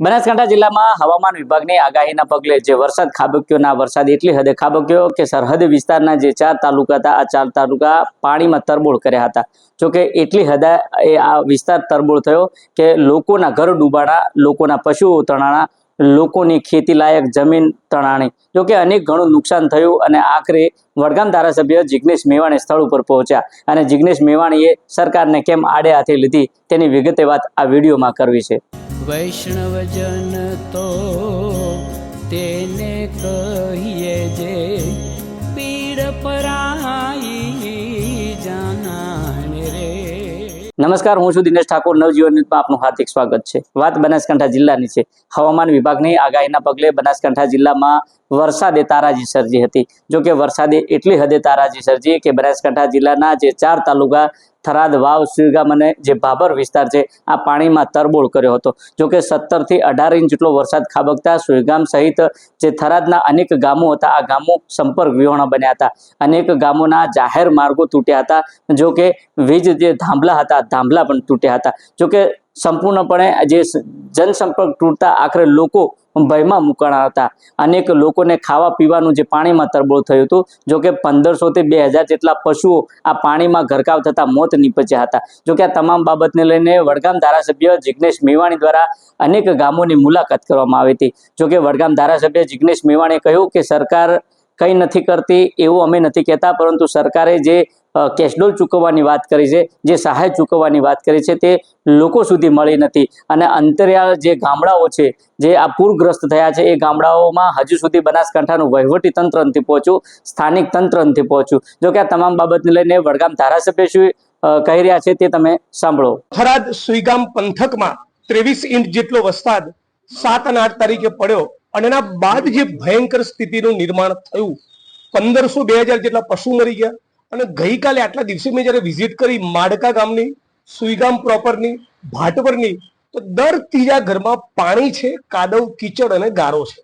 બનાસકાંઠા જિલ્લામાં હવામાન વિભાગની આગાહીના પગલે જે વરસાદ ખાબક્યોના વરસાદ એટલી હદે ખાબક્યો કે સરહદ વિસ્તારના જે ચાર તાલુકા હતા, આ ચાર તાલુકા પાણીમાં તરબોળ કર્યા હતા. જોકે એટલી હદે એ આ વિસ્તાર તરબોળ થયો કે લોકોના ઘર ડૂબાણા, લોકોના પશુઓ તણાણા, લોકોની ખેતી લાયક જમીન તણાણી. જોકે અનેક ઘણું નુકસાન થયું અને આખરે વડગામ ધારાસભ્ય જિગ્નેશ મેવાણી સ્થળ ઉપર પહોંચ્યા. અને જિગ્નેશ મેવાણીએ સરકારને કેમ આડે હાથે લીધી તેની વિગતે વાત આ વિડીયોમાં કરવી છે. વૈષ્ણવજન તો તેને કહીએ જે પીડ પરાઈ જાણે રે. નમસ્કાર, હું છું દિનેશ ઠાકોર, નવજીવન આપનું હાર્દિક સ્વાગત છે. વાત બનાસકાંઠા જિલ્લાની છે. હવામાન વિભાગની આગાહીના પગલે બનાસકાંઠા જિલ્લામાં વરસાદે તારાજી સર્જી હતી. જો કે વરસાદે એટલી હદે તારાજી સર્જી કે બનાસકાંઠા જિલ્લાના જે ચાર તાલુકા થરાદ વાવ સુઈગામ અને જે ભાભર વિસ્તાર છે, આ પાણીમાં તરબોળ કર્યો હતો. જોકે સત્તરથી અઢાર ઇંચ જેટલો વરસાદ ખાબકતા સુઈગામ સહિત જે થરાદના અનેક ગામો હતા, આ ગામો સંપર્ક વિહોણા બન્યા હતા. અનેક ગામોના જાહેર માર્ગો તૂટ્યા હતા. જો કે વીજ જે ધાંભલા હતા, ધાંભલા પણ તૂટ્યા હતા. જો કે સંપૂર્ણપણે જે જનસંપર્ક તૂટતા આખરે લોકો ભયમાં મુકાણા હતા. અનેક લોકોને ખાવા પીવાનું જે પાણીમાં તરબોળ થયું હતું જોકે પંદરસોથી બે હજાર જેટલા પશુઓ આ પાણીમાં ગરકાવ થતા મોત નીપજ્યા હતા. જોકે આ તમામ બાબતને લઈને વડગામ ધારાસભ્ય જિગ્નેશ મેવાણી દ્વારા અનેક ગામોની મુલાકાત કરવામાં આવી હતી. જોકે વડગામ ધારાસભ્ય જિગ્નેશ મેવાણીએ કહ્યું કે સરકાર કંઈ નથી કરતી એવું અમે નથી કહેતા, પરંતુ સરકારે જે કેશડોલ ચૂકવવાની વાત કરી છે, જે સહાય ચૂકવવાની વાત કરી છે તે લોકો સુધી મળી નથી. અને અંતરિયાળ જે ગામડાઓ છે, જે આ પૂરગ્રસ્ત થયા છે, એ ગામડાઓમાં હજુ સુધી બનાસકાંઠાનું વહીવટી તંત્ર નથી પહોંચ્યું, સ્થાનિક તંત્ર નથી પહોંચ્યું. જો કે આ તમામ બાબતને લઈને વડગામ ધારાસભ્ય શું કહી રહ્યા છે તે તમે સાંભળો. થરાદ સુઈગામ પંથકમાં ત્રેવીસ ઇંચ જેટલો વરસાદ સાત અને આઠ તારીખે પડ્યો. અને એના બાદ જે ભયંકર સ્થિતિનું નિર્માણ થયું, પંદરસો બે હજાર જેટલા પશુ મરી ગયા અને ગઈકાલે આટલા દિવસે મેં જયારે વિઝિટ કરી માડકા ગામની, સુઈગામ પ્રોપરની ભાટવરની, તો દર ત્રીજા ઘરમાં પાણી છે, કાદવ, કીચડ અને ગારો છે.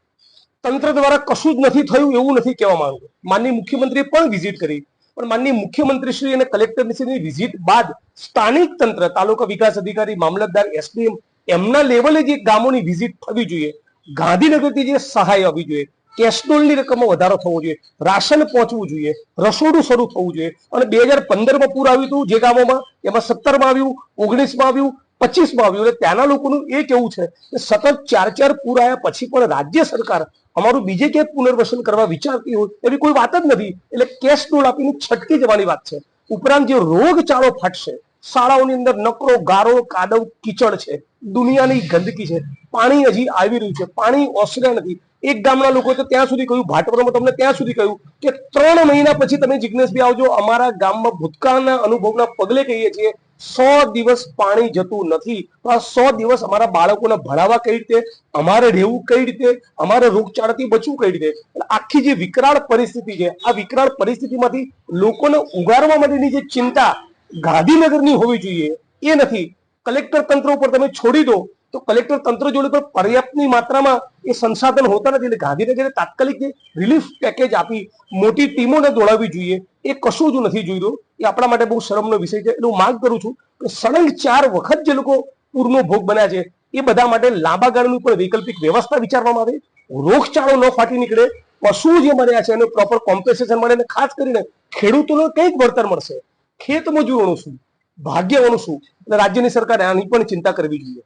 તંત્ર દ્વારા કશું જ નથી થયું એવું નથી કહેવા માંગુ. માનનીય મુખ્યમંત્રીએ પણ વિઝિટ કરી. પણ માનનીય મુખ્યમંત્રીશ્રી અને કલેક્ટરશ્રીની વિઝિટ બાદ સ્થાનિક તંત્ર, તાલુકા વિકાસ અધિકારી, મામલતદાર, એસડીએમ, એમના લેવલે જે ગામોની વિઝિટ થવી જોઈએ. ગાંધીનગરથી જે સહાય આવવી જોઈએ કેશડોલની રકમમાં વધારો થવો જોઈએ, રાશન પહોંચવું જોઈએ, રસોડું શરૂ થવું જોઈએ. અને બે હજાર પંદરમાં પૂર આવ્યું હતું જે ગામોમાં, એમાં સત્તરમાં આવ્યું, ઓગણીસમાં આવ્યું, પચીસમાં આવ્યું. એટલે ત્યાંના લોકોનું એ કેવું છે કે સતત ચાર ચાર પૂર આવ્યા પછી પણ રાજ્ય સરકાર અમારું બીજે ક્યાંક પુનર્વસન કરવા વિચારતી હોય એવી કોઈ વાત જ નથી. એટલે કેશ ડોલ આપીને છટકી જવાની વાત છે. ઉપરાંત જે રોગચાળો ફાટશે શાળાઓની અંદર નકરો, ગારો, કાદવ, કીચડ છે. દુનિયાની ગંદકી છે. પાણી હજી આવી રહ્યું છે. પાણી ઓસર્યા નથી. એક ગામના લોકો તો ત્યાં સુધી કહ્યું, ભાટપરમાં તમને ત્યાં સુધી કહ્યું કે ત્રણ મહિના પછી તમે જિજ્ઞેશભાઈ આવજો. અમારા ગામમાં ભૂતકાળના અનુભવના પગલે કહીએ છીએ, સો દિવસ પાણી જતું નથી. તો આ સો દિવસ અમારા બાળકોને ભણાવવા કઈ રીતે? અમારે રહેવું કઈ રીતે? અમારે રોગચાળાથી બચવું કઈ રીતે? એટલે આખી જે વિકરાળ પરિસ્થિતિ છે, આ વિકરાળ પરિસ્થિતિમાંથી લોકોને ઉગારવા માટેની જે ચિંતા ગાંધીનગરની હોવી જોઈએ. એ નથી. કલેક્ટર તંત્ર ઉપર તમે છોડી દો, તો કલેક્ટર તંત્ર જોડે પણ પર્યાપ્તની માત્રામાં એ સંસાધન હોતા નથી. એટલે ગાંધીનગરે તાત્કાલિક જે રિલીફ પેકેજ આપી, મોટી ટીમોને દોડાવવી જોઈએ. એ કશું જ નથી જોઈ રહ્યું એ આપણા માટે બહુ શરમનો વિષય છે. એટલે હું માંગ કરું છું કે સળંગ ચાર વખત જે લોકો પૂરનો ભોગ બન્યા છે, એ બધા માટે લાંબા ગાળાની પણ વૈકલ્પિક વ્યવસ્થા વિચારવામાં આવે. રોગચાળો ન ફાટી નીકળે. પશુ જે મર્યા છે, એનું પ્રોપર કોમ્પેસેશન મળે. અને ખાસ કરીને ખેડૂતોને કંઈક વળતર મળશે. ખેત મજૂરોનું શું ભાગ્યવાનું શું એટલે રાજ્યની સરકારે આની પણ ચિંતા કરવી જોઈએ.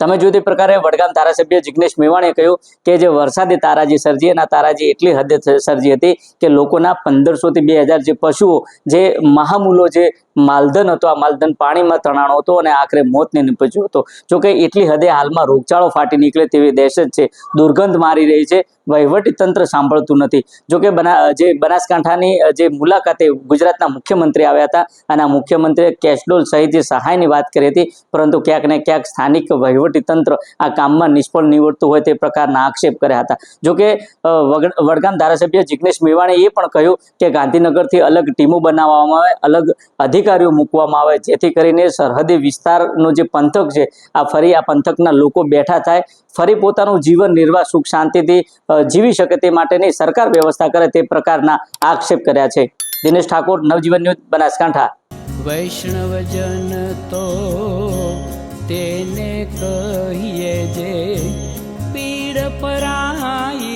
તમે જો તે પ્રકારે વડગામ ધારાસભ્ય જિગ્નેશ મેવાણીએ કહ્યું કે જે વરસાદી તારાજી સર્જી અને તારાજી એટલી હદે સર્જી હતી કે લોકોના પંદરસો થી બે હજાર જે પશુઓ, જે મહામૂલો જે માલધન હતો. આ માલધન પાણીમાં તણાણો હતો અને આખરે મોતને નીપજ્યો હતો. જો કે એટલી હદે હાલમાં રોગચાળો ફાટી નીકળે તેવી દહેશત છે. દુર્ગંધ મારી રહી છે. વહીવટી તંત્ર સાંભળતું નથી. જોકે બના, જે બનાસકાંઠાની, જે મુલાકાતે ગુજરાતના મુખ્યમંત્રી આવ્યા હતા અને આ મુખ્યમંત્રીએ કેશડોલ સહિત સહાયની વાત કરી હતી, પરંતુ ક્યાંક ને ક્યાંક સ્થાનિક વહીવટી તંત્ર આ કામમાં નિષ્ફળ નીવડતું હોય તે પ્રકારના આક્ષેપ કર્યા હતા. જોકે વડગામ ધારાસભ્ય જિગ્નેશ મેવાણીએ એ પણ કહ્યું કે ગાંધીનગરથી અલગ ટીમો બનાવવામાં આવે, અલગ અધિકારીઓ મૂકવામાં આવે, જેથી કરીને સરહદી વિસ્તારનો જે પંથક છે, આ ફરી આ પંથકના લોકો બેઠા થાય, ફરી પોતાનું જીવન નિર્વાહ, સુખ શાંતિથી જીવી શકે તે માટેની સરકાર વ્યવસ્થા કરે તે પ્રકારના આક્ષેપ કર્યા છે. દિનેશ ઠાકોર, નવજીવન ન્યૂઝ, બનાસકાંઠા. વૈષ્ણવજન તો તેને કહીએ જે, પીડ પરાઈ